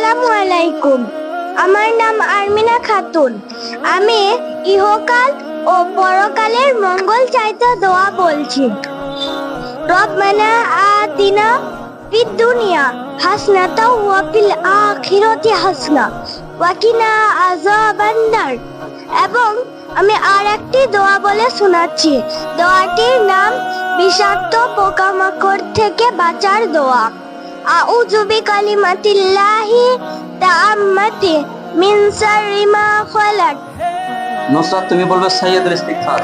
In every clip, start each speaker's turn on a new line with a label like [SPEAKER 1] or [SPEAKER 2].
[SPEAKER 1] আসসালামু আলাইকুম। আমার নাম আরমিনা খাতুন। আমি ইহকাল ও পরকালের মঙ্গল চাইতে দোয়া বলছি। রব্বানা আতিনা ফিদ দুনিয়া হাসনাতাও ওয়া ফিল আখিরাতি হাসনা। ওয়া কিনা আযাবান এবং আমি আর একটি দোয়া বলে শোনাচ্ছি। দোয়াটির নাম বিষাক্ত পোকামাকড় থেকে বাঁচার দোয়া। আউযু বিকালিমাতিল্লাহি তাআম্মাতি মিন শাররি মা খালাক
[SPEAKER 2] নুসরাত তুমি বলবে সাইয়্যিদুল ইস্তিগফার।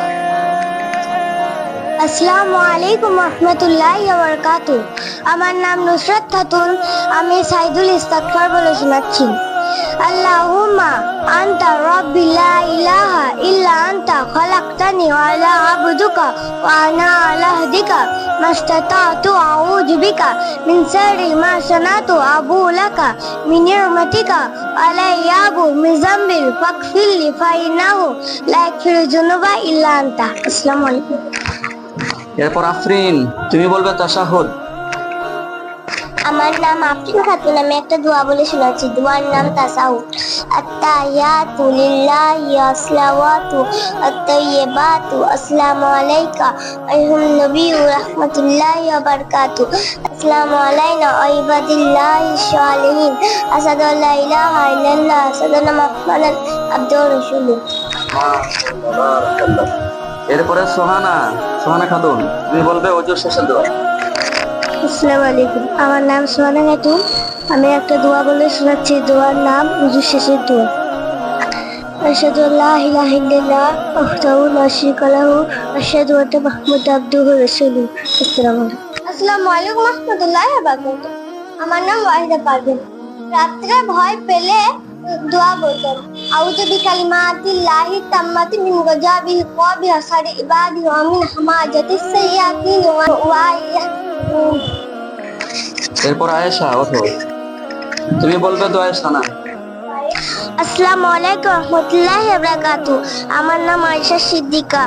[SPEAKER 1] আসসালামু আলাইকুম রহমতুল্লাহ বারাকাতু আমার নাম নুসরাত খাতুন আমি সাইদুল ইস্তাগফার বলে শোনাচ্ছি। আল্লাহুম্মা আনতা রাব্বি লা ইলাহা ইল্লা আনতা খালাকতানি ওয়া আনা আবদুকা ওয়া আনা আলা হাদিকা মাস্তাতাতু আউযু বিকা মিন শাররি মা সানাতু আবু লাকা মিন নি'মাতিকা আলাইয়া আবু মিন যামবিল ফাগফিরলি ফাইন্নাহু লা ইয়াগফিরু যুনুবা ইল্লা আনতা আসসালামু আলাইকুম
[SPEAKER 2] এরপর আফরিন, তুমি বলবে তাশাহুদ।
[SPEAKER 1] আমার নাম আফরিন খাতুন, আমি একটা দোয়া বলে শোনাচ্ছি। দোয়ার নাম তাসাউদ আত্তাহিয়াতু লিল্লাহি আসসালাওয়াতু আত্তাইয়্যিবাতু। আসসালামু আলাইকা আইয়ুহান নবিয়্যু রাহমাতুল্লাহি ওয়া বারাকাতু। আসসালামু আলাইনা ওয়া ইবাদিল্লাহি সালিহিন আসাদু আল্লা ইলাহা ইল্লাল্লাহ আসাদু ওয়া
[SPEAKER 2] এরপরে সোহানা সোহানা খাতুন, তুমি বলবে অজুর শেষের দোয়া।
[SPEAKER 1] আসসালামু আলাইকুম। আমার নাম সোহানা খাতুন। আমি একটা দোয়া বলে শোনাচ্ছি। দোয়ার নাম উজু শেষের দোয়া। আমার নাম রাত্রে ভয় পেলে ওয়া
[SPEAKER 2] এরপর আয়েশা, ওঠো। তুমি বলবে দোয়া সানা
[SPEAKER 1] আসসালামু আলাইকুম রহমতুল্লাহি বারাকাতু আমার নাম আয়েশা সিদ্দিকা।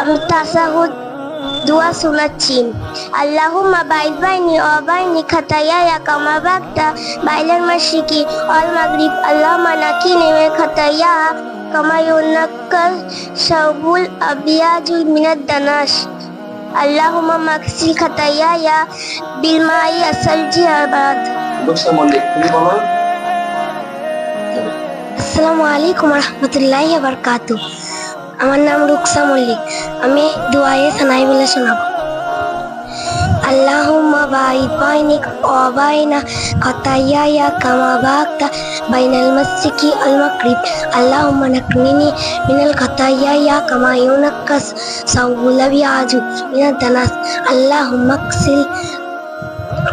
[SPEAKER 1] আমি তাসাহুদ দোয়া শোনাচ্ছি। আল্লাহুম্মা বাইদ বাইনি ওয়া বাইনি খাতায়ায়া কামা বাগতা বাইলাল মাশরিকি ওয়াল মাগরিব। আল্লাহুম্মা নাকিনি মিন খাতায়া কামা ইউনাক্কাল শাবুল আবিয়াজুল মিনাদ দানাস আর বারাদ
[SPEAKER 2] বসে মল্লিক তুমি বলো।
[SPEAKER 1] আসসালামু আলাইকুম রহমতুল্লাহি বারকাতু আমার নাম রুকসা মল্লিক। আমি দুয়ায়ে সানাই বলে শোনাবো। ওয়া বাইনা খাতায়ায়া কামা বাগতা বাইনাল মাসজিকি আল মাগরিব আল্লাহুম্মা নাকনিনি মিনাল খাতায়ায়া কামা ইউনাক্কাস সাউল আবিয়াজু মিনাদ দানাস আল্লাহুম্মা কসিল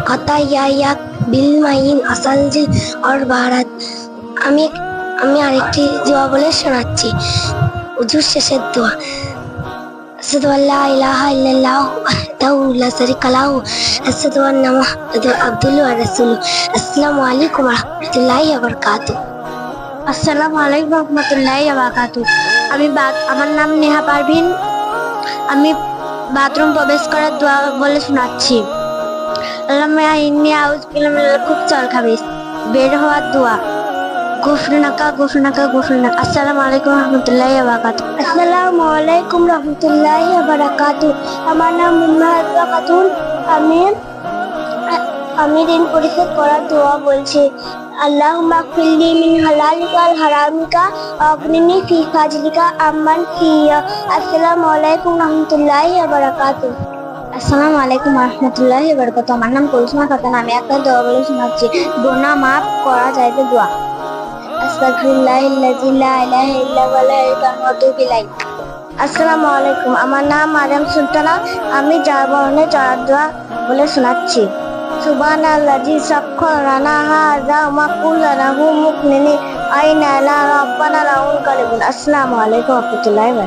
[SPEAKER 1] খাতায়ায়া বিল মাইন আসালজিল আর আমি আমি আরেকটি দোয়া বলে শোনাচ্ছি উজুর শেষের দোয়া আসাদু আল্লাহ ইলাহা ইল্লাল্লাহ ওয়াহদাহু লা শারীকা লাহু আসাদু আন্না মুহাম্মাদান আবদুহু ওয়া রাসূলুহু আসসালামু আলাইকুম ওয়া রাহমাতুল্লাহি ওয়া বারাকাতুহু আসসালামু আলাইকুম ওয়া রাহমাতুল্লাহি ওয়া বারাকাতুহু আমি বা- আমার নাম নেহা পারভিন। আমি বাথরুম প্রবেশ করার দোয়া বলে শোনাচ্ছি। আল্লাহুম্মা ইন্নী আউযু বিকা মিনাল খুবসি ওয়াল খাবিস। বের হওয়ার দোয়া। গুফরনাকা গুফরনাকা গুফরনাকা আসসালামু আলাইকুম রহমতুল্লাহি ওয়া আসসালামু আলাইকুম রহমতুল্লাহি ওয়া আমার নাম মুন্না হাজরা খাতুন আমি আমি ঋণ পরিশোধ করার দোয়া বলছি মিন হালালিকা ওয়াল হারামিকা অগ্নিনি ফি ফাজলিকা আম্মান ফিয়া আসসালামু আলাইকুম রহমতুল্লাহি আসসালামু আলাইকুম রহমতুল্লাহি আমার নাম কুলসুমা খাতুন আমি একটা দোয়া বলে শোনাচ্ছি গুনাহ মাফ করা যাইতে দোয়া আস্তাগফিরুল্লাহিল্লাযী লা আসসালামু আলাইকুম। আমার নাম মারিয়াম সুলতানা। আমি যার বরণে চার বলে শোনাচ্ছি। সুবহানাল্লাযী সাখখারানা হাযা আসসালামু আলাইকুম ওয়া